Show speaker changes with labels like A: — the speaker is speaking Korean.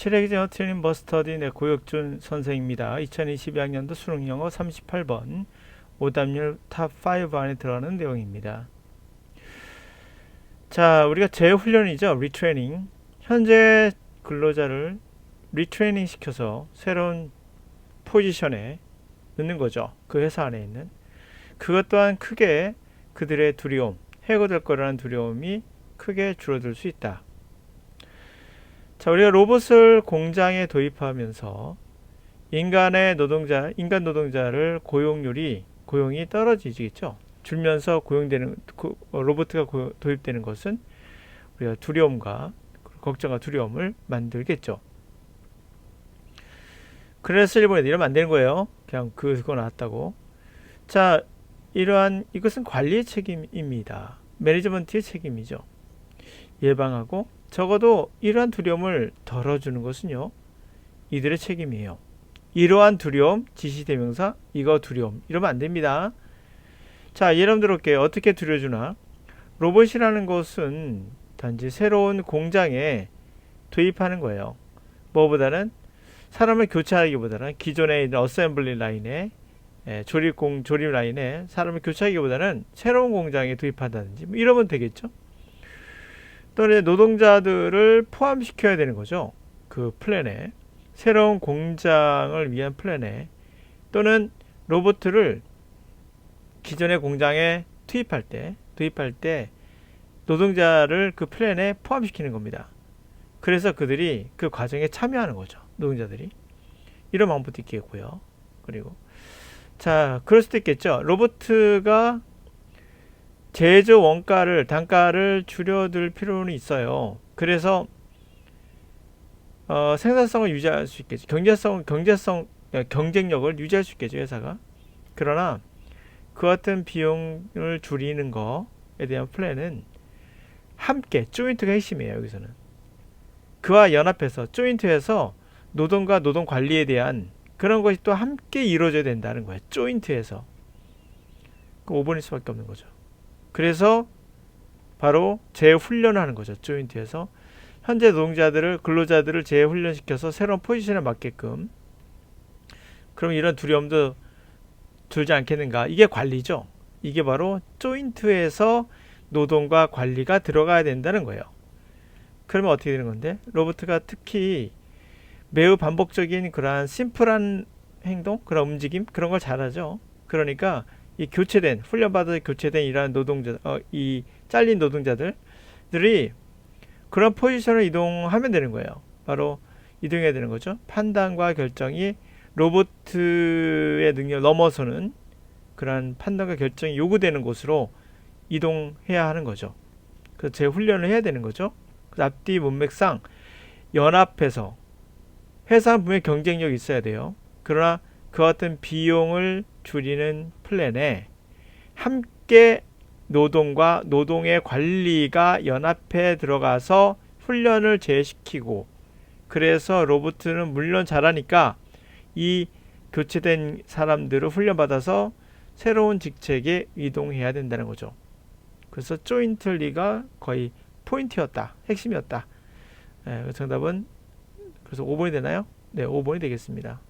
A: 칠레기전 트레이닝 버스터디 네, 고혁준 선생입니다. 2022학년도 수능 영어 38번 오답률 탑5 안에 들어가는 내용입니다. 자, 우리가 재훈련이죠. 리트레이닝. 현재 근로자를 리트레이닝 시켜서 새로운 포지션에 넣는 거죠. 그 회사 안에 있는. 그것 또한 크게 그들의 두려움, 해고될 거라는 두려움이 크게 줄어들 수 있다. 자, 우리가 로봇을 공장에 도입하면서 인간의 노동자, 인간 노동자를 고용률이 고용이 떨어지겠죠. 줄면서 고용되는 고- 어, 로봇가 고- 도입되는 것은 우리가 두려움과 걱정과 두려움을 만들겠죠. 그래서 일본에 이러면 안 되는 거예요. 그냥 그거 나왔다고. 자, 이러한 이것은 관리의 책임입니다. 매니지먼트의 책임이죠. 예방하고 적어도 이러한 두려움을 덜어주는 것은요. 이들의 책임이에요. 이러한 두려움, 지시대명사, 이거 두려움. 이러면 안 됩니다. 자, 예를 들어볼게요. 어떻게 두려주나? 로봇이라는 것은 단지 새로운 공장에 도입하는 거예요. 뭐보다는 사람을 교체하기보다는 있는 어셈블리 라인에 예, 조립 공 조립 라인에 사람을 교체하기보다는 새로운 공장에 도입한다든지 뭐 이러면 되겠죠. 또는 노동자들을 포함시켜야 되는 거죠. 그 플랜에 새로운 공장을 위한 플랜에 또는 로봇을 기존의 공장에 투입할 때 도입할 때 노동자를 그 플랜에 포함시키는 겁니다. 그래서 그들이 그 과정에 참여하는 거죠. 노동자들이 이런 방법도 있겠고요. 그리고 자 그럴 수도 있겠죠. 로봇가 제조 원가를 단가를 줄여들 필요는 있어요. 그래서 어, 생산성을 유지할 수 있겠죠. 경제성 경제성 어, 경쟁력을 유지할 수 있겠죠 회사가. 그러나 그 같은 비용을 줄이는 거에 대한 플랜은 함께 조인트가 핵심이에요 여기서는. 그와 연합해서 조인트해서 노동과 노동 관리에 대한 그런 것이 또 함께 이루어져야 된다는 거예요. 조인트에서. 그 5번일 수밖에 없는 거죠. 그래서 바로 재훈련을 하는 거죠. 조인트에서 현재 노동자들을 근로자들을 재훈련시켜서 새로운 포지션에 맞게끔 그럼 이런 두려움도 들지 않겠는가? 이게 관리죠. 이게 바로 조인트에서 노동과 관리가 들어가야 된다는 거예요. 그러면 어떻게 되는 건데? 로봇가 특히 매우 반복적인 그러한 심플한 행동, 그런 움직임 그런 걸 잘하죠. 그러니까 이 교체된 훈련받아 교체된 이러한 노동자, 어, 이 잘린 노동자들들이 그런 포지션을 이동하면 되는 거예요. 바로 이동해야 되는 거죠. 판단과 결정이 로봇의 능력을 넘어서는 그러한 판단과 결정이 요구되는 곳으로 이동해야 하는 거죠. 그래서 재훈련을 해야 되는 거죠. 그 앞뒤 문맥상 연합해서 회사는 분명히 경쟁력이 있어야 돼요. 그러나 그 같은 비용을 줄이는 플랜에 함께 노동과 노동의 관리가 연합해 들어가서 훈련을 재시키고 그래서 로봇은 물론 잘하니까 이 교체된 사람들을 훈련받아서 새로운 직책에 이동해야 된다는 거죠. 그래서 조인틀리가 거의 포인트였다. 핵심이었다. 예, 정답은 그래서 5번이 되나요? 네, 5번이 되겠습니다.